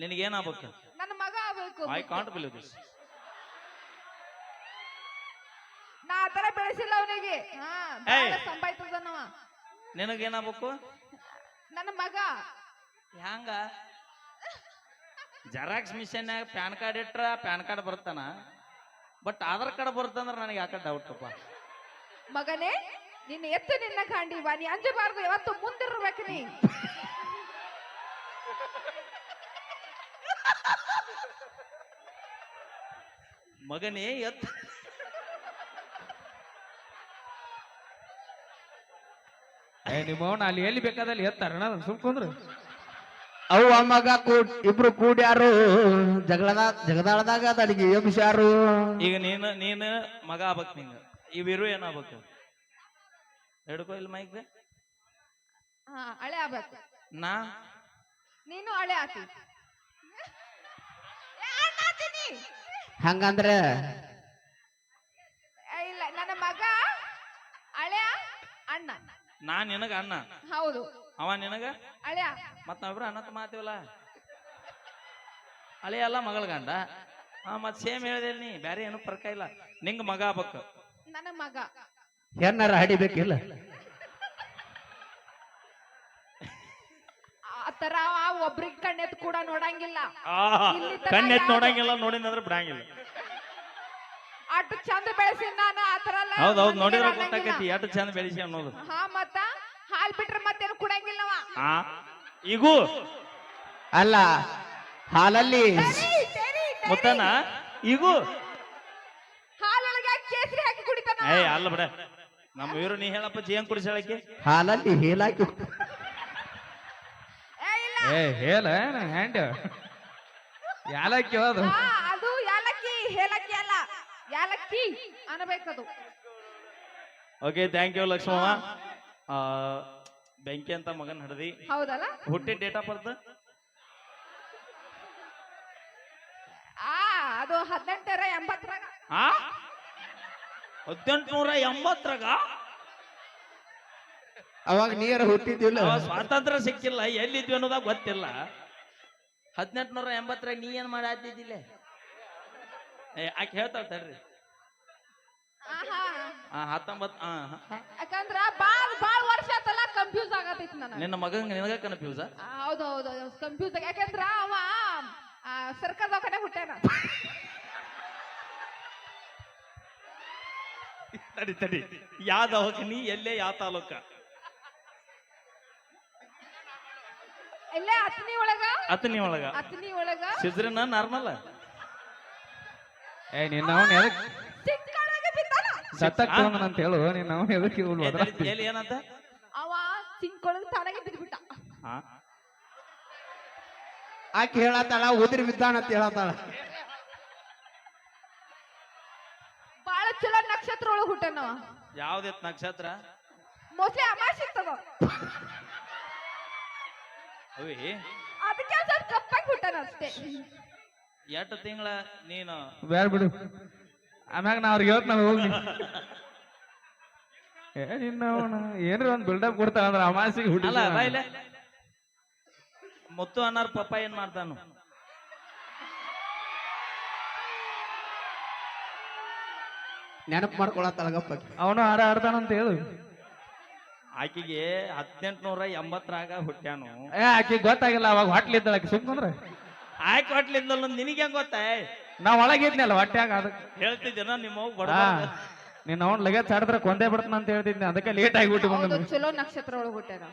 ನಿನಗೇನಾಗ್ಬೇಕು? ನನ್ನ ಮಗ ಆಗ್ಬೇಕು. ಐ ಕಾಂಟ್ ಬಿಲೀವ್ ದಿಸ್ ನಾ ಆತರ ಬೆಳೆಸಿಲ್ಲ ಅವನಿಗೆ. ಏಯ್. ಸಂಪಾಯ್ತದನವ ನಿನಗೇನಾಗ್ಬೇಕು? ನನ್ನ ಮಗ. ಹ್ಯಾಂಗ? ಜೆರಾಕ್ಸ್ ಮಿಷನ್ನಾಗ ಪ್ಯಾನ್ ಕಾರ್ಡ್ ಇಟ್ರ ಪ್ಯಾನ್ ಕಾರ್ಡ್ ಬರ್ತಾನ ಬಟ್ ಆಧಾರ್ ಕಾರ್ಡ್ ಬರುತ್ತಂದ್ರೆ ನನಗೆ ಯಾಕೆ ಡೌಟ್ ಅಪ್ಪ ಮಗನೇ ನಿನ್ನ ಎತ್ತು ನಿನ್ನ ಕಾಂಡಿವ ನೀ ಅಂಜಬಾರ್ದು ಯಾವತ್ತು ಮುಂದಿರ್ಬೇಕು ನೀ ಮಗನೇ ಎತ್ತ. ಏ ನಿಮ್ಮ ಅವ್ನ ಅಲ್ಲಿ ಎಲ್ಲಿ ಬೇಕಾದಲ್ಲಿ ಎತ್ತಾರಣ ಸುಮ್ಕೊಂಡ್ರು. ಅವ್ವ ಮಗ ಕೂಡ್ ಇಬ್ರು ಕೂಡ್ಯಾರು. ಜಗಳದ ಜಗದಾಳದಾಗ ಅದಿಗೆ ಎಬ್ಸ್ಯಾರು ಈಗ ನೀನು ನೀನು ಮಗ ಆಗ್ಬೇಕು ನಿಂಗ. ಇವಿರು ಏನಾಗ್ಬೇಕು ಹಿಡ್ಕೋ ಇಲ್ಲಿ ಮೈಕ್ ಹಾ ಹಳೆ ಆಗ್ಬೇಕು. ನಾ? ನೀನು ಹಳೆ ಆತಿ. ಹಂಗಂದ್ರೆ ಏ, ಇಲ್ಲ ನನ್ನ ಮಗ ಅಳ್ಯ ಅಣ್ಣ. ನಾ ನಿನಗ ಅಣ್ಣ. ಹೌದು. ಅವ ನಿನಗ? ಅಳ್ಯ ಮತ್ ನಾವಿಬ್ರು ಅಂತ ಮಾತೀವಲ್ಲ? ಅಳೆಯ ಅಲ್ಲ ಮಗಳ ಗಂಡ? ಹಾ ಮತ್ ಸೇಮ್ ಹೇಳಿದೆ ನೀ ಬ್ಯಾರೆ ಏನು ಫರ್ಕ ಇಲ್ಲ. ನಿಂಗ ಮಗ ಆಗ್ಬೇಕು. ನನ್ನ ಮಗ. ಏನಾರ ಹಡಿಬೇಕಿಲ್ಲ ಆ ತರ ಒಬ್ರಿಗೆ ಕಣ್ಣೆತ್ ಕೂಡ ನೋಡಂಗಿಲ್ಲ. ಇಲ್ಲಿ ತನಕ ಕಣ್ಣೆತ್ ಯಾವ್ದು- ನೋಡಂಗಿಲ್ಲ ನೋಡಿದಂದ್ರೆ ಬಿಡಂಗಿಲ್ಲ. ಅಷ್ಟು ಚಂದ ಬೆಳೆಸಿನ ನಾನು ಆ ತರ ಎಲ್ಲ ಹೌದ್ ಹೌದ್ ಮಂದಿಗೆ ನೋಡಿದ್ರೆ ಅನ್ನಂಗಿಲ್ಲ. ಗೊತ್ತಾಕೈತಿ ಎಷ್ಟು ಚಂದ ಬೆಳೆಸಿ ಅನ್ನೋದು. ಹಾ ಮತ್ತ ಹಾಲ್ ಬಿಟ್ರೆ ಮತ್ತೇನು ಕುಡಂಗಿಲ್ಲವ? ಆ ಈಗೂ. ಅಲ್ಲ ಹಾಲಲ್ಲಿ ಸರಿ, ಇಗೂ ಸರಿ. ಮುತ್ತನ ಈಗೂ. ಹಾಲೊಳಗೆ ಕೇಸರಿ ಹಾಕಿ ಕುಡಿತಾನ ಏ ಅಲ್ಲ ಬಿಡ. ನಮ್ಮ ಇವರು ನೀ ಹೇಳಪ್ಪ ಜೇನ್ ಕುಡಿಸಾಳಕ್ಕೆ ಹಾಲಲ್ಲಿ ಹೇಲಾಕಿ ಏ ಹೇಳ ಹ್ಯಾಂಡ್ ಯಾಲಕ್ಕಿ ಅದು? ಹಾ ಅದು ಯಾಲಕ್ಕಿ ಹೇಲಕ್ಕಿ ಅಲ್ಲ ಯಾಲಕ್ಕಿ ಅನ್ಬೇಕದು ಓಕೆ ಥ್ಯಾಂಕ್ ಯು ಲಕ್ಷ್ಮಮ್ಮ. ಆ, ಬೆಂಕಿ ಅಂತ ಮಗನ್ ಹಿಡ್ದಿ. ಹೌದಲ್ಲ? ಹುಟ್ಟಿದ ಡೇಟ್ ಆಫ್ ಬರ್ತ್ ಆ ಅದು ಹದಿನೆಂಟರ ಎಂಬತ್ತರಾಗ. ಆ? ಹದಿನೆಂಟುನೂರ ಎಂಬತ್ತರಾಗ? ಅವಾಗ ನೀರ ಹುಟ್ಟಿದ್ದಿಲ್ಲ. ಸ್ವಾತಂತ್ರ್ಯ ಸಿಕ್ಕಿಲ್ಲ ಎಲ್ಲಿದ್ವಿ ಅನ್ನೋದಾಗ ಗೊತ್ತಿಲ್ಲ. ಹದಿನೆಂಟುನೂರ ಎಂಬತ್ತರಾಗ ನೀ ಏನ್ ಮಾಡಾತಿದ್ದಿಲ್ಲ ಏ ಆಕೆ ಹೇಳ್ತಾಳ ತಡ್ರಿ. ಆಹಾ. ಆ ಹತ್ತೊಂಬತ್. ಯಾಕಂದ್ರ ಬಾಳ್ ಬಾಳ್ ವರ್ಷ ಆತಲ್ಲ ಕನ್ಫ್ಯೂಸ್ ಆಗತೈತಿ ನನಗೆ. ನಿನ್ನ ಮಗಂಗ ನಿನಗ ಕನ್ಫ್ಯೂಸ್ ಆ, ಹೌದು ಹೌದು ಕನ್ಫ್ಯೂಸ್ ಯಾಕಂದ್ರ ಅವ ಆ, ಸರ್ಕಾರ ದವಾಖಾನೆ ಹುಟ್ಟ್ಯಾನ. ತಡಿ ತಡಿ. ಯಾವ ದವಾಖಾನಿ ಎಲ್ಲೇ ಯಾವ ತಾಲೂಕ? ಇಲ್ಲೇ ಅತ್ನಿ ಒಳಗ? ಅತನಿ ಒಳಗ. ಅತ್ನಿ ಒಳಗ? ಸಿಜ್ರಿನ ನಾರ್ಮಲ್ ಏ ನಿನ್ನ ಅವನ್ ಎದಕ್ ಸಿಂಕಾಳಾಗೆ ಬಿದ್ದಾನ? ಸತ್ತಕ್ ಅಂತ ಹೇಳು ನಿನ್ನ ಅವನ್ ಎದಕ್ ಇವ್ಳು ಒದರಾಡ್ತಿ? ಎಲ್ಲಿ ಏನಂತ? ಅವ ಸಿಂಕೊಳಗ ತಾನಾಗೆ ಬಿದ್ಬಿಟ್ಟ. ಹಾ ಆಕೆ ಹೇಳತ್ತಾಳ ಉದಿರಿ ಬಿದ್ದಾನ ಅಂತ ಹೇಳತ್ತಾಳ. ಬಾಳ ಚಲೋ ನಕ್ಷತ್ರ ಒಳಗ ಹುಟ್ಟ್ಯಾನವ ಯಾವ್ದಿತ್ ನಕ್ಷತ್ರ? ಮೋಸ್ಟ್ಲಿ ಅಮಾಶ್ ಇರ್ತದ ಅವಿ? ಅದಕ್ಕೆ ಒಂದ್ ಸ್ವಲ್ಪ ಕಪ್ಪಾಗಿ ಹುಟ್ಟಾನ ಅಷ್ಟೇ. ಎಷ್ಟು ತಿಂಗಳ ನೀನು? ಬೇರೆ ಬಿಡು. ಆಮ್ಯಾಗ ನಾ ಅವ್ರಿಗೆ ಹೇಳ್ತ ನಾವು ಹೋಗ್ಲಿ. ಏ ನಿನ್ನ ಅವನ ಒಂದು ಒಂದ್ ಬಿಲ್ಡಪ್ ಕೊಡ್ತಾನ ಅಂದ್ರೆ ಅಮಾಸಿಗೆ ಹುಟ್ಟಿ ಅಲ್ಲ ಬಾ ಇಲ್ಲೇ. ಮುತ್ತು ಅನ್ನಾರ ಪಪ್ಪ ಏನ್ ಮಾಡ್ತಾನು? ನೆನಪು ಮಾಡ್ಕೊಳತ್ತಾಳಗಪ್ಪ ಅವನು ಹಾಡ ಆಡ್ತಾನಂತ ಹೇಳು. ಆಕಿಗೆ ಹದಿನೆಂಟುನೂರ ಎಂಬತ್ತರಾಗ ಹುಟ್ಟ್ಯಾನು. ಏ ಆಕಿ ಗೊತ್ತಾಗಿಲ್ಲ ಅವಾಗ ಹೊಟ್ಲಿದ್ದಾಳ ಆಕಿ ಸುಮ್ಕಂದ್ರ ಆಯ್ಕೆ ಹೊಟ್ಲಿದ್ದಲ್ಲ ನಿನಗೆ ಹೆಂಗ್ ಗೊತ್ತಾ? ನಾ ಒಳಗಿದ್ನಲ್ಲ ಹೊಟ್ಟ್ಯಾಗ ಅದಕ್ಕೆ ಹೇಳ್ತಿದ್ದೇನ ನಿಮ್ಮ ಅವ್ವ ಹಾ ನೀನ್ ನಿನ್ನ ಅವ್ನ್ ಲಗೇಜ್ ಹಾಡಿದ್ರೆ ಕೊಂದೇ ಬಿಡ್ತಾನ ಅಂತ ಹೇಳ್ತಿದ್ದೆ ಅದಕ್ಕೆ ಲೇಟ್ ಆಗಿ ಹುಟ್ಟಿ ಬಂದ ಚಲೋ ನಕ್ಷತ್ರ ಒಳಗೆ ಹುಟ್ಟ್ಯಾನ.